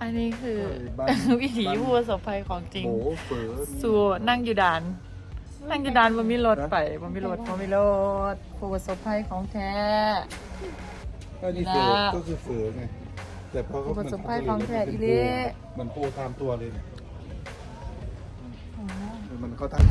อันนี้คือ บ้าน วิถีบ้านผู้ประสบภัยของจริง โหเฝอสู่นั่งอยู่ด่าน นั่งอยู่ด่านมันมีรถไปมันมีรถมันมีรถผู้ประสบภัยของแท้ ก็นี่เฝอนะก็คือเฝอไง แต่พอเขาประสบภัยของแท้อีเล่ มันโพตามตัวเลยเนี่ยมันเขาตั้ง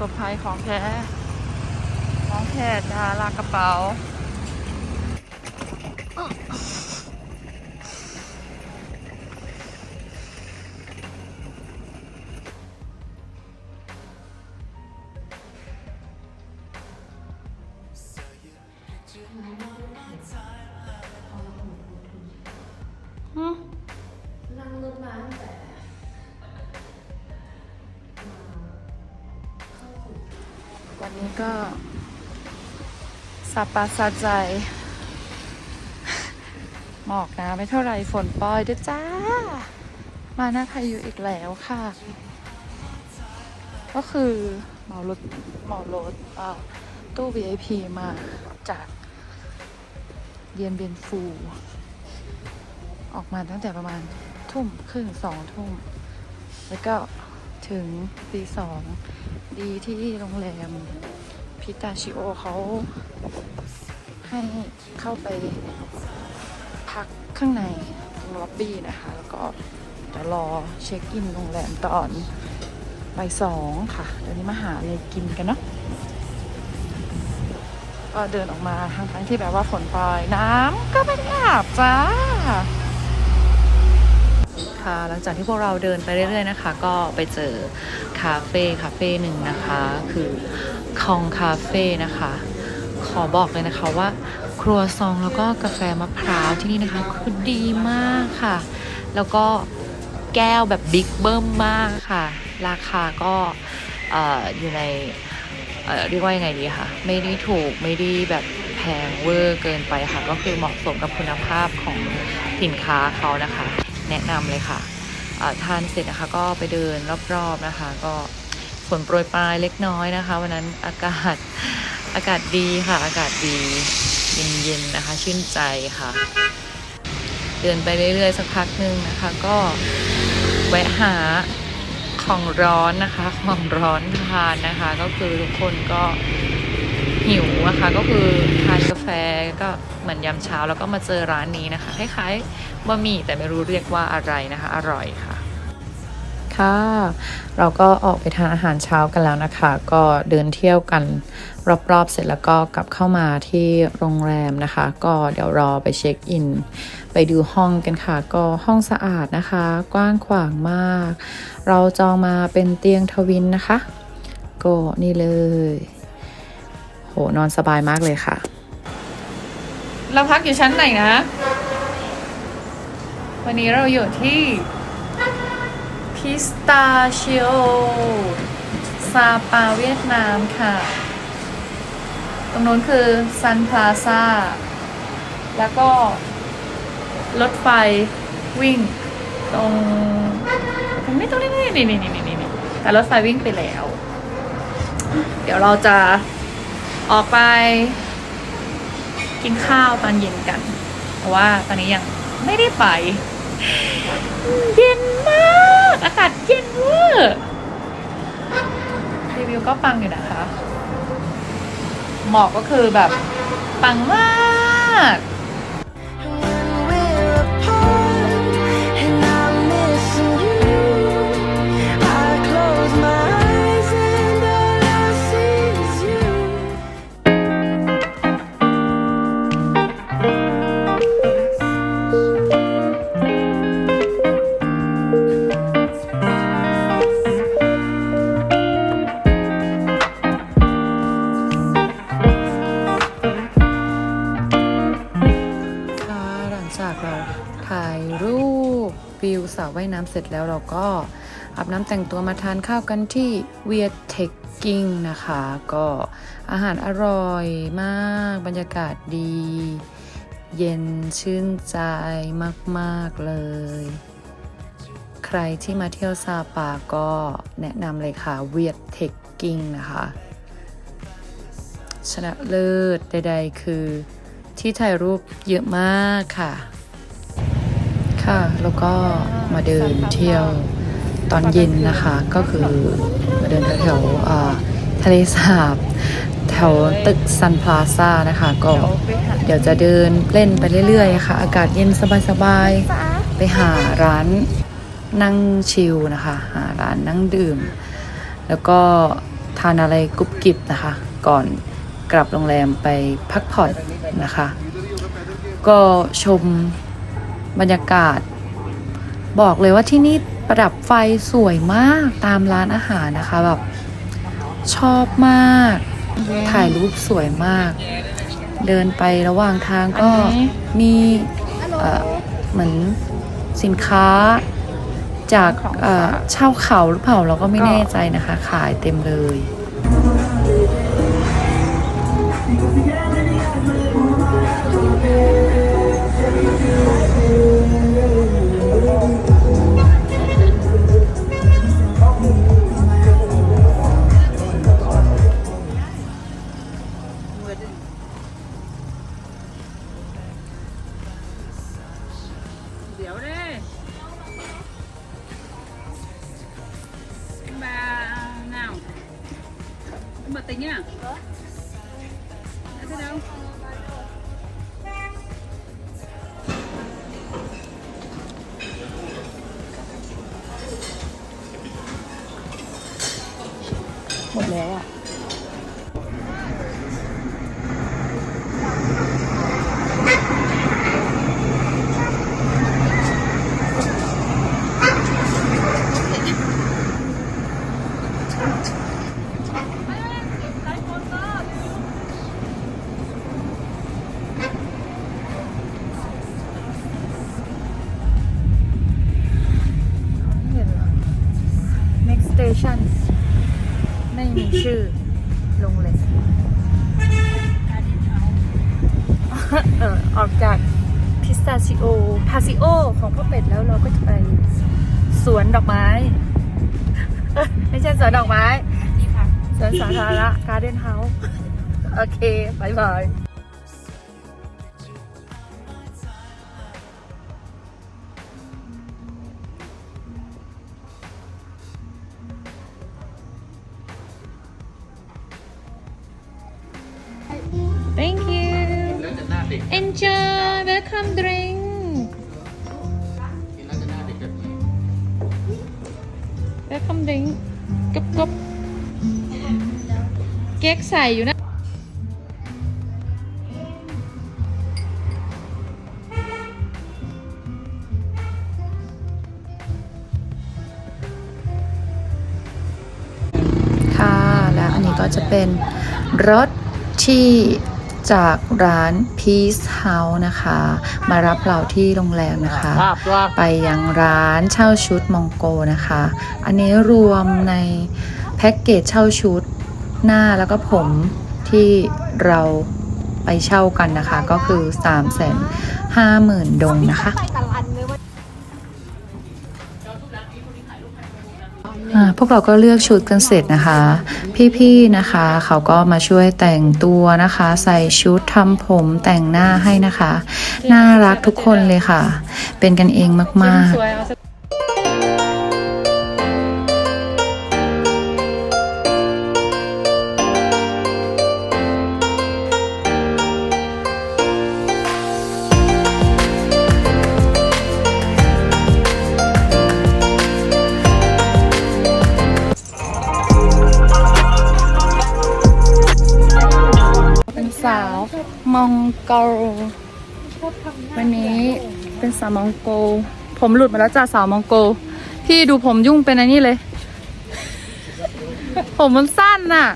สบภัยของแท้ของแท้ดาลากกระเป๋า นนี้ก็สับปะสะใจ หมอกนะไม่เท่าไรฝนปล่อยด้วยจ้า มาหน้าพายุอีกแล้วค่ะ ก็คือเหมารถเหมารถตู้ VIP มาจากเดียนเบียนฟู ออกมาตั้งแต่ประมาณทุ่มครึ่งสองทุ่ม แล้วก็ ถึงตีสองดีที่โรงแรมพิตาชิโอเขาให้เข้าไปพักข้างในตรงล็อบบี้นะคะ แล้วก็จะรอเช็คอินโรงแรมตอนบ่ายสองค่ะเดี๋ยวนี้มาหาอะไรกินกันเนาะก็เดินออกมาทั้งทั้งที่แบบว่าฝนปล่อยน้ำก็ไม่ได้อาบจ้า คะ หลังจากที่พวกเราเดินไปเรื่อยๆนะคะ ก็ไปเจอคาเฟ่คาเฟ่หนึ่งนะคะ คือคองคาเฟ่นะคะ ขอบอกเลยนะคะว่า ครัวซองแล้วก็กาแฟมะพร้าวที่นี่นะคะคือดีมากค่ะ แล้วก็แก้วแบบบิ๊กเบิ้มมากค่ะ ราคาก็ออยู่ในเอ่อเรียกว่ายังไงดีคะไม่ได้ถูกไม่ได้แบบแพงเวอร์เกินไปค่ะ ก็คือเหมาะสมกับคุณภาพของสินค้าเขานะคะ แนะนำเลยค่ะทานเสร็จนะคะก็ไปเดินรอบๆนะคะ ก็ฝนโปรยปลายเล็กน้อยนะคะ วันนั้นอากาศอากาศดีค่ะ อากาศดีเย็นๆนะคะ ชื่นใจค่ะ เดินไปเรื่อยๆ สักพักหนึ่งนะคะ ก็แวะหาของร้อนนะคะ ของร้อนทานนะคะ ก็คือทุกคนก็ หิวนะคะก็คือทานกาแฟก็เหมือนยามเช้าแล้วก็มาเจอร้านนี้นะคะคล้ายๆบะหมี่แต่ไม่รู้เรียกว่าอะไรนะคะ อร่อยค่ะ ค่ะ เราก็ออกไปทานอาหารเช้ากันแล้วนะคะ ก็เดินเที่ยวกันรอบๆ เสร็จแล้วก็กลับเข้ามาที่โรงแรมนะคะ ก็เดี๋ยวรอไปเช็คอิน ไปดูห้องกันค่ะ ก็ห้องสะอาดนะคะ กว้างขวางมาก เราจองมาเป็นเตียงทวินนะคะ ก็นี่เลย โหนอนสบายมากเลยค่ะ เราพักอยู่ชั้นไหนนะ วันนี้เราอยู่ที่พิสตาชิโอซาปาเวียดนามค่ะ ตรงนู้นคือซันพลาซาแล้วก็รถไฟวิ่งตรงตรงนี้ตรงนี้นี่นี่นี่นี่นี่นี่แต่รถไฟวิ่งไปแล้ว เดี๋ยวเราจะ ออกไป กินข้าวตอนเย็นกัน เพราะว่าตอนนี้ยังไม่ได้ไป เย็นมากอากาศเย็นเวอร์รีวิวก็ปังอยู่นะคะ หมอกก็คือแบบปังมาก ถ่ายรูปวิวสระว่ายน้ำเสร็จแล้วเราก็อาบน้ำแต่งตัวมาทานข้าวกันที่เวียเทคกิ้งนะคะ ก็อาหารอร่อยมากบรรยากาศดี เย็นชื่นใจมาก ๆ เลย ใครที่มาเที่ยวซาปาก็แนะนำเลยค่ะเวียดเทคกิ้งนะคะ ชนะเลิศใด ๆ คือที่ถ่ายรูปเยอะมากค่ะ ค่ะ แล้วก็มาเดินเที่ยวตอนเย็นนะคะ ก็คือมาเดินแถวๆทะเลสาบแถวตึกซันพลาซ่านะคะ ก็เดี๋ยวจะเดินเล่นไปเรื่อยๆค่ะ อากาศเย็นสบายๆ ไปหาร้านนั่งชิลนะคะ หาร้านนั่งดื่ม แล้วก็ทานอะไรกรุบกริบนะคะ ก่อนกลับโรงแรมไปพักผ่อนนะคะ ก็ชม บรรยากาศ บอกเลยว่าที่นี่ประดับไฟสวยมากตามร้านอาหารนะคะแบบชอบมาก ถ่ายรูปสวยมาก เดินไประหว่างทางก็มีเอ่อเหมือนสินค้าจากเอ่อเช่าเขาหรือเปล่าเราก็ไม่แน่ใจนะคะ ขายเต็มเลย Bà tính à Đã thế đâu หมดแไม่มีชื่อโรงแรมเออออกจากพิสตาชิโอ พาซิโอ ของพ่อเป็ดแล้วเราก็จะไปสวนดอกไม้เอ้ยไม่ใช่สวนดอกไม้ สวนสาธารณะการ์เด้นเฮาส์ โอเคบายบาย Enjoy welcome drink welcome drink กบกบเก๊กใส่อยู่นะ ค่ะ และอันนี้ก็จะเป็นรถที่ จากร้าน Peace House นะคะ มารับเราที่โรงแรมนะคะ ไปยังร้านเช่าชุดมองโกนะคะ อันนี้รวมในแพ็กเกจเช่าชุดหน้าแล้วก็ผมที่เราไปเช่ากันนะคะ ก็คือ 3 5 0 0 0 0ดงนะคะ พวกเราก็เลือกชุดกันเสร็จนะคะ พี่ๆนะคะ เขาก็มาช่วยแต่งตัวนะคะ ใส่ชุดทำผมแต่งหน้าให้นะคะ น่ารักทุกคนเลยค่ะ เป็นกันเองมากๆ โกลวันนี้เป็นสาวมองโกลผมหลุดมาแล้วจ้าสาวมองโกลพี่ดูผมยุ่งเป็นอันนี้เลย ผมมันสั้นน่ะ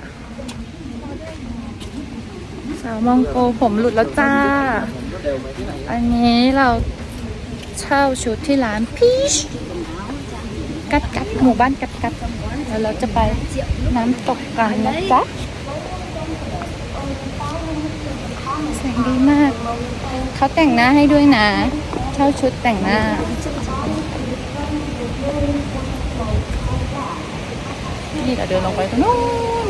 สาวมองโกลผมหลุดแล้วจ้า อันนี้เราเช่าชุดที่ร้านพีชกัดกัดหมู่บ้านกัดกัดแล้วเราจะไปน้ำตกกันนะจ๊ะแสงดีมาก เขาแต่งหน้าให้ด้วยนะ เช่าชุดแต่งหน้า นี่เราเดินลงไปตรงนู้น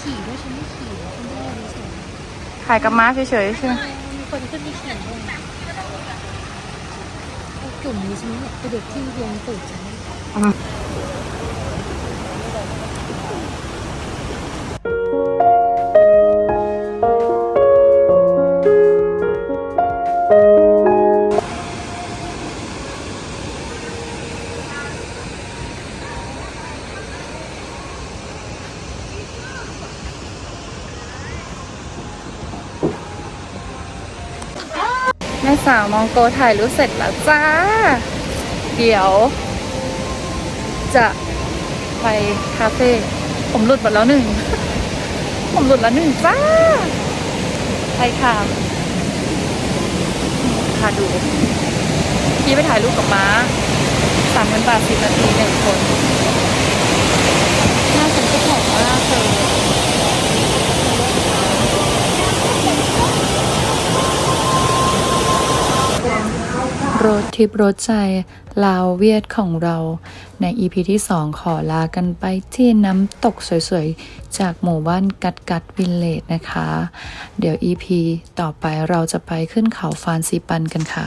ขี่ด้วยฉันไม่ขี่ฉันไม่ได้เฉย ถ่ายกับม้าเฉยๆใช่ไหมมีคนขึ้นไปแข่งด้วยไอ้กลุ่มนี้ฉันเนี่ยเป็นเด็กที่เรียนตื่นฉันแม่าวมองโกถ่ายรูปเสร็จแล้วจ้า เดี๋ยว จะไปคาเฟ่ผมหลุดหมดแล้วหนึ่ง ผมหลุดแล้วหนึ่งจ้า ไปค่ะค่ะดูพี่ไปถ่ายรูปกับม้าสามเงินบาทสิบนาทีหนึ่งคนหน้าฉันก็หอมมากเลย รถทริปรถใจลาวเวียดของเรา ใน EP ที่ 2 ขอลากันไปที่น้ำตกสวยๆ จากหมู่บ้านกัดกัดวิลเลตนะคะ เดี๋ยว EP ต่อไปเราจะไปขึ้นเขาฟานซีปันกันค่ะ